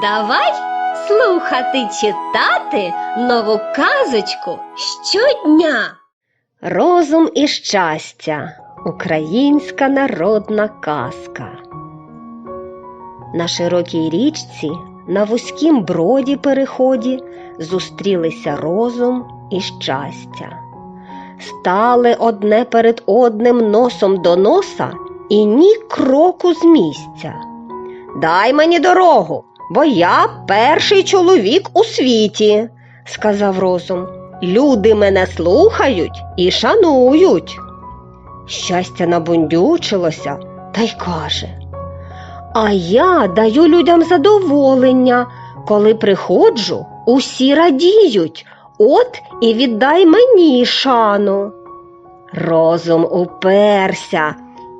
Давай слухати читати нову казочку щодня. Розум і щастя. Українська народна казка. На широкій річці, на вузькім броді переході зустрілися розум і щастя. Стали одне перед одним носом до носа і ні кроку з місця. Дай мені дорогу, бо я перший чоловік у світі, сказав розум. Люди мене слухають і шанують. Щастя набундючилося та й каже. А я даю людям задоволення, коли приходжу, усі радіють, от і віддай мені шану. Розум уперся,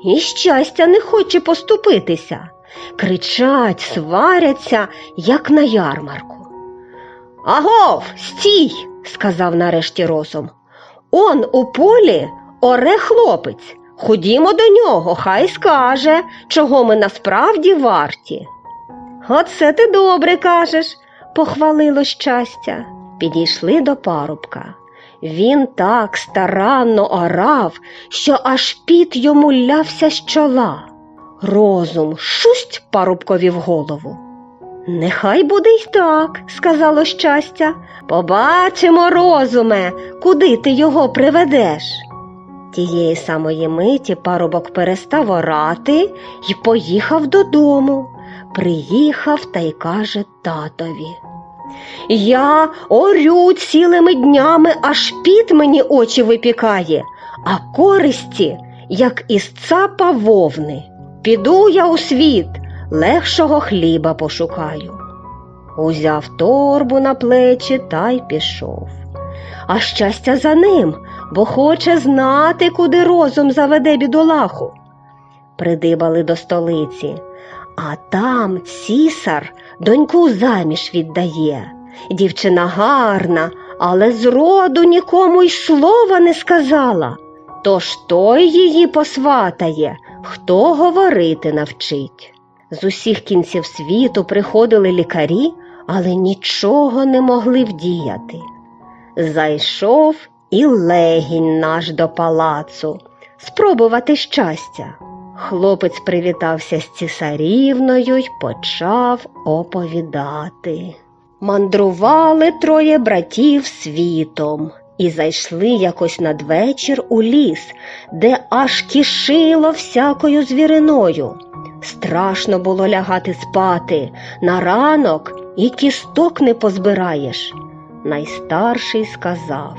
і щастя не хоче поступитися. Кричать, сваряться, як на ярмарку. Агов, стій, сказав нарешті розум. Он у полі оре хлопець. Ходімо до нього, хай скаже, чого ми насправді варті. Оце ти добре кажеш, похвалило щастя. Підійшли до парубка. Він так старанно орав, що аж піт йому лявся з чола. Розум шусть парубкові в голову. Нехай буде й так, сказало щастя. Побачимо, розуме, куди ти його приведеш. Тієї самої миті парубок перестав орати і поїхав додому. Приїхав та й каже татові. Я орю цілими днями, аж піт мені очі випікає, а користі, як із цапа вовни. Піду я у світ, легшого хліба пошукаю. Узяв торбу на плечі та й пішов. А щастя за ним, бо хоче знати, куди розум заведе бідолаху. Придибали до столиці, а там цісар доньку заміж віддає. Дівчина гарна, але зроду нікому й слова не сказала. Тож той її посватає, хто говорити навчить. З усіх кінців світу приходили лікарі, але нічого не могли вдіяти. Зайшов і легінь наш до палацу спробувати щастя. Хлопець привітався з цісарівною й почав оповідати. Мандрували троє братів світом і зайшли якось надвечір у ліс, де аж кишило всякою звіриною. Страшно було лягати спати, на ранок і кісток не позбираєш. Найстарший сказав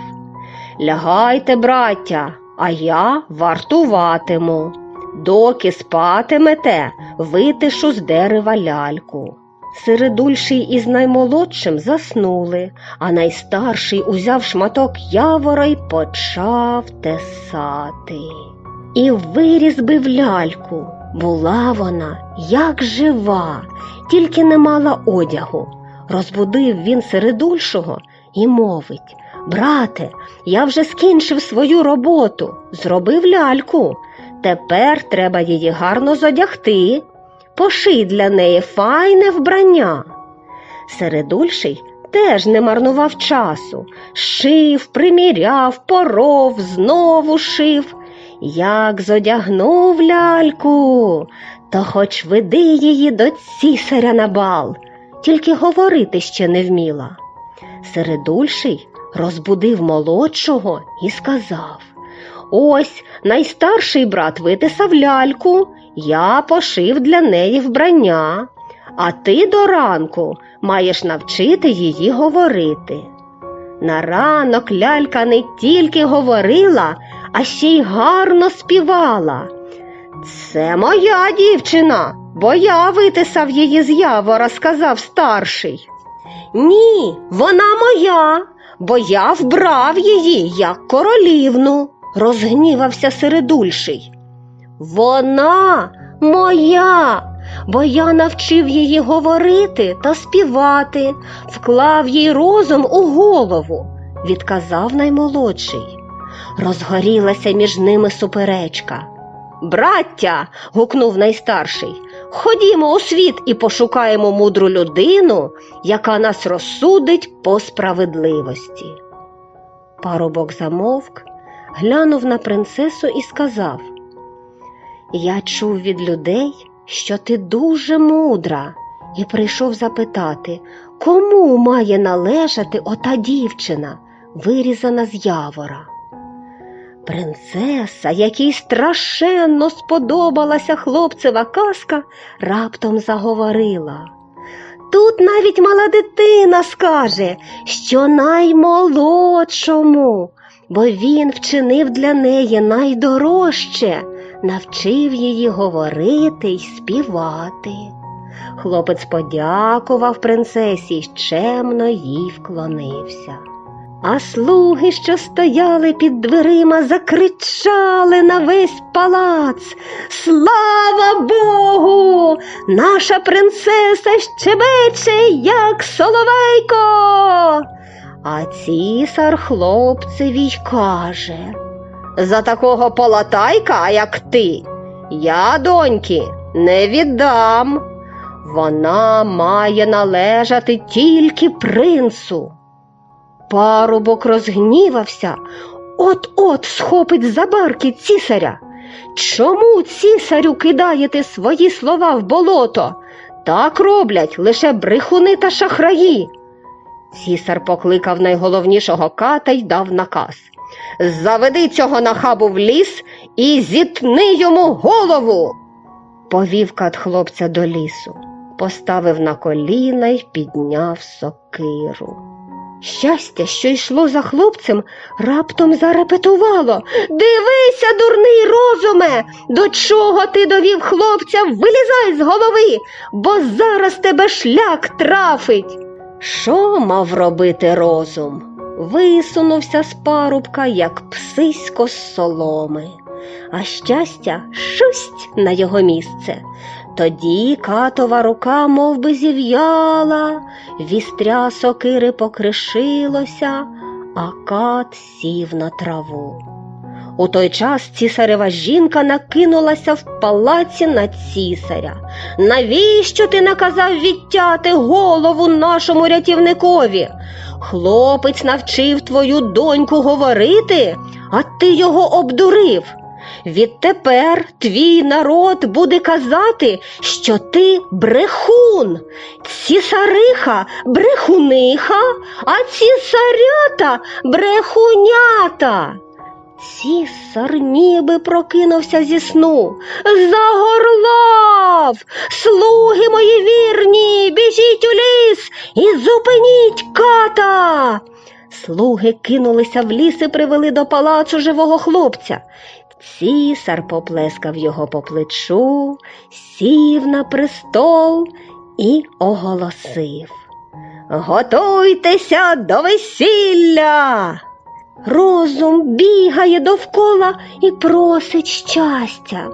Лягайте, браття, а я вартуватиму. Доки спатимете, витишу з дерева ляльку. Середульший із наймолодшим заснули, а найстарший узяв шматок явора й почав тесати. І вирізбив ляльку. Була вона, як жива, тільки не мала одягу. Розбудив він середульшого і мовить Брате, я вже скінчив свою роботу, зробив ляльку. Тепер треба її гарно зодягти. Поший для неї файне вбрання. Середульший теж не марнував часу, шив, приміряв, поров, знову шив. Як зодягнув ляльку, то хоч веди її до цісаря на бал, тільки говорити ще не вміла. Середульший розбудив молодшого і сказав Ось найстарший брат витисав ляльку, я пошив для неї вбрання, а ти до ранку маєш навчити її говорити. На ранок лялька не тільки говорила, а ще й гарно співала. Це моя дівчина, бо я витисав її з явора, сказав старший. Ні, вона моя, бо я вбрав її, як королівну, розгнівався середульший. Вона моя, бо я навчив її говорити та співати, вклав їй розум у голову, відказав наймолодший. Розгорілася між ними суперечка. Браття. гукнув найстарший. Ходімо у світ і пошукаємо мудру людину, яка нас розсудить по справедливості. Парубок замовк, глянув на принцесу і сказав Я чув від людей, що ти дуже мудра, і прийшов запитати, кому має належати ота дівчина, вирізана з явора. Принцеса, якій страшенно сподобалася хлопцева казка, раптом заговорила. Тут навіть мала дитина скаже, що наймолодшому, бо він вчинив для неї найдорожче, навчив її говорити й співати. Хлопець подякував принцесі й чемно їй вклонився. А слуги, що стояли під дверима, закричали на весь палац. Слава Богу! Наша принцеса щебече, як соловейко. А цісар хлопцеві й каже За такого полатайка, як ти, я доньки не віддам. Вона має належати тільки принцу. Парубок розгнівався, от-от схопить за барки цісаря. Чому цісарю кидаєте свої слова в болото? Так роблять лише брехуни та шахраї. Цісар покликав найголовнішого ката й дав наказ. Заведи цього нахабу в ліс і зітни йому голову. Повів кат хлопця до лісу, поставив на коліна й підняв сокиру. Щастя, що йшло за хлопцем, раптом зарепетувало. Дивися, дурний розуме, до чого ти довів хлопця, вилізай з голови, бо зараз тебе шлях трафить. Що мав робити розум? Висунувся з парубка, як псисько з соломи, а щастя шусть на його місце. Тоді катова рука мов би, зів'яла, вістря сокири покришилося, а кат сів на траву. У той час цісарева жінка накинулася в палаці на цісаря. Навіщо ти наказав відтяти голову нашому рятівникові? Хлопець навчив твою доньку говорити, а ти його обдурив. Відтепер твій народ буде казати, що ти брехун, цісариха брехуниха, а цісарята брехунята. Цісар ніби прокинувся зі сну. Загорлав. Слуги мої вірні, біжіть у ліс і зупиніть ката. Слуги кинулися в ліс і привели до палацу живого хлопця. Цісар поплескав його по плечу, сів на престол і оголосив Готуйтеся до весілля. Розум бігає довкола і просить щастя.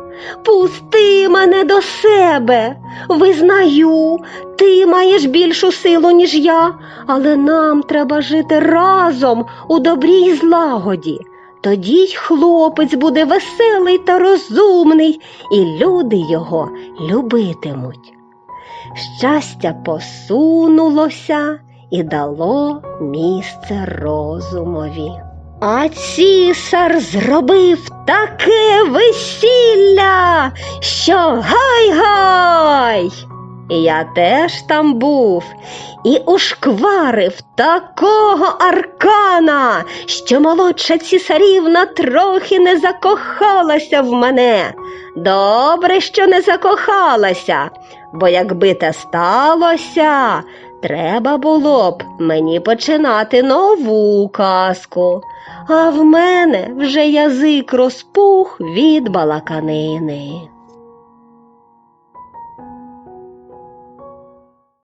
Пусти мене до себе. Визнаю, ти маєш більшу силу, ніж я, але нам треба жити разом у добрій злагоді. Тоді й хлопець буде веселий та розумний, і люди його любитимуть. Щастя посунулося і дало місце розумові. А цісар зробив таке весілля, що гай-гай. Я теж там був і ушкварив такого аркана, що молодша цісарівна трохи не закохалася в мене. Добре, що не закохалася, бо якби те сталося, треба було б мені починати нову казку. А в мене вже язик розпух від балаканини.